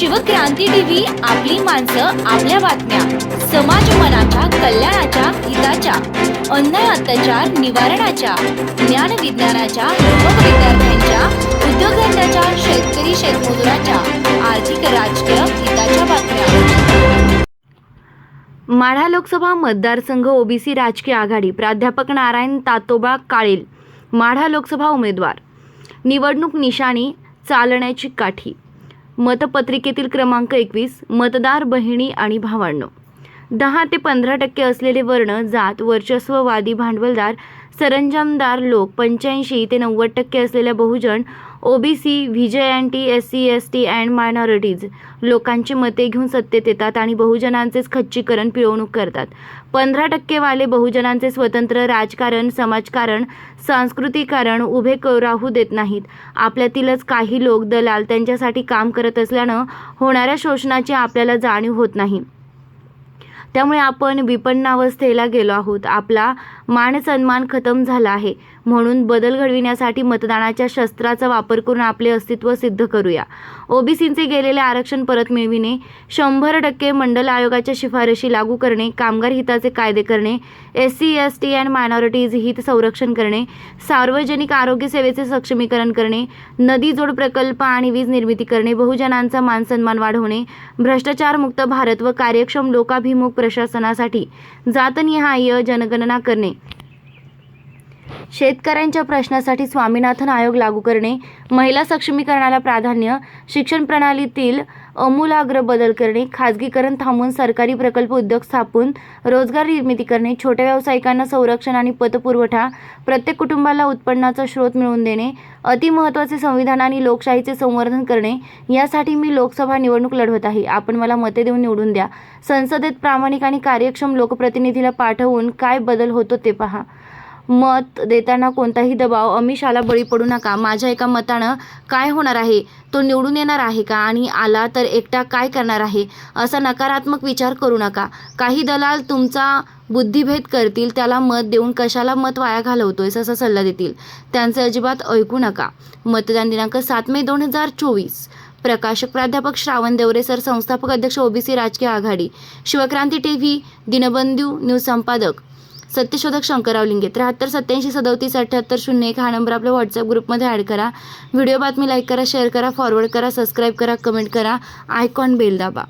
Shivkranti TV आपली माणसं आपल्या बातम्या. समाज मनाच्या कल्याणाच्या हिताच्या. अन्याय अत्याचार निवारणाच्या. ज्ञान विज्ञानाच्या युवक विद्यार्थ्यांच्या उद्योगधंद्याच्या शेतकरी शेतमजुराच्या. आर्थिक राजकीय हिताच्या बातम्या. माढा लोकसभा मतदारसंघ ओबीसी राजकीय आघाडी. प्राध्यापक नारायण तातोबा काळेल. माढा लोकसभा उमेदवार. निवडणूक निशाणी चालण्याची काठी. मतपत्रिकेतील क्रमांक एकवीस मतदार बहिणी आणि भावांनो. दहा ते पंधरा टक्के असलेले वर्ण जात वर्चस्ववादी भांडवलदार सरंजामदार लोक पंच्याऐंशी ते नव्वद टक्के असलेल्या बहुजन OBC VJ and T S C S T and minorities लोकांची मते घेऊन सत्तेत येतात आणि बहुजनांचेच खच्चीकरण पिळवणूक करतात. पंधरा टक्केवाले बहुजनांचे स्वतंत्र राजकारण समाजकारण सांस्कृतिकारण उभे क- राहू देत नाहीत. आपल्यातीलच काही लोक दलाल त्यांच्यासाठी काम करत असल्यानं होणाऱ्या शोषणाची आपल्याला जाणीव होत नाही. त्यामुळे आपण विपन्नावस्थेला गेलो आहोत. आपला मान सन्मान खतम झाला आहे. म्हणून बदल घडविण्यासाठी मतदानाच्या शस्त्राचा वापर करून आपले अस्तित्व सिद्ध करूया. ओबीसींचे गेलेले आरक्षण परत मिळविणे शंभर टक्के मंडल आयोगाच्या शिफारशी लागू करणे कामगार हिताचे कायदे करणे S C S T and minorities हित संरक्षण करणे सार्वजनिक आरोग्य सेवेचे सक्षमीकरण करणे नदी जोड प्रकल्प आणि वीज निर्मिती करणे बहुजनांचा मानसन्मान वाढवणे भ्रष्टाचारमुक्त भारत व कार्यक्षम लोकाभिमुख प्रशासनासाठी जातनिहाय जनगणना करणे. शेतकऱ्यांच्या प्रश्नासाठी स्वामीनाथन आयोग लागू करणे महिला सक्षमीकरणाला प्राधान्य शिक्षण प्रणालीतील अमूलाग्र बदल करणे खाजगीकरण थांबवून सरकारी प्रकल्प उद्योग स्थापून रोजगार निर्मिती करणे छोट्या व्यावसायिकांना संरक्षण आणि पतपुरवठा प्रत्येक कुटुंबाला उत्पन्नाचा स्रोत मिळवून देणे अतिमहत्वाचे संविधान आणि लोकशाहीचे संवर्धन करणे यासाठी मी लोकसभा निवडणूक लढवत आहे. आपण मला मते देऊन निवडून द्या. संसदेत प्रामाणिक आणि कार्यक्षम लोकप्रतिनिधीला पाठवून काय बदल होतो ते पहा. मत देताना कोणताही दबाव अमिषाला बळी पडू नका. माझ्या एका मतानं काय होणार आहे? तो निवडून येणार आहे का? आणि आला तर एकटा काय करणार आहे? असा नकारात्मक विचार करू नका. काही दलाल तुमचा बुद्धिभेद करतील त्याला मत देऊन कशाला मत वाया घालवतोयस असा सल्ला देतील. त्यांचे अजिबात ऐकू नका. मतदान दिनांक सात मे दोन हजार चोवीस. प्रकाशक प्राध्यापक श्रावण देवरे सर संस्थापक अध्यक्ष ओबीसी राजकीय आघाडी. शिवक्रांती टीव्ही दिनबंधू न्यूज संपादक. सत्यशोधक शंकरराव लिंगे त्र्याहत्तर सत्याऐंशी सदोतीस अठ्ठ्याहत्तर शून्य एक हा नंबर आपल्या व्हॉट्सअप ग्रुपमध्ये ॲड करा. व्हिडिओ बातमी लाईक करा शेअर करा फॉरवर्ड करा सबस्क्राईब करा कमेंट करा. आयकॉन बेल दाबा.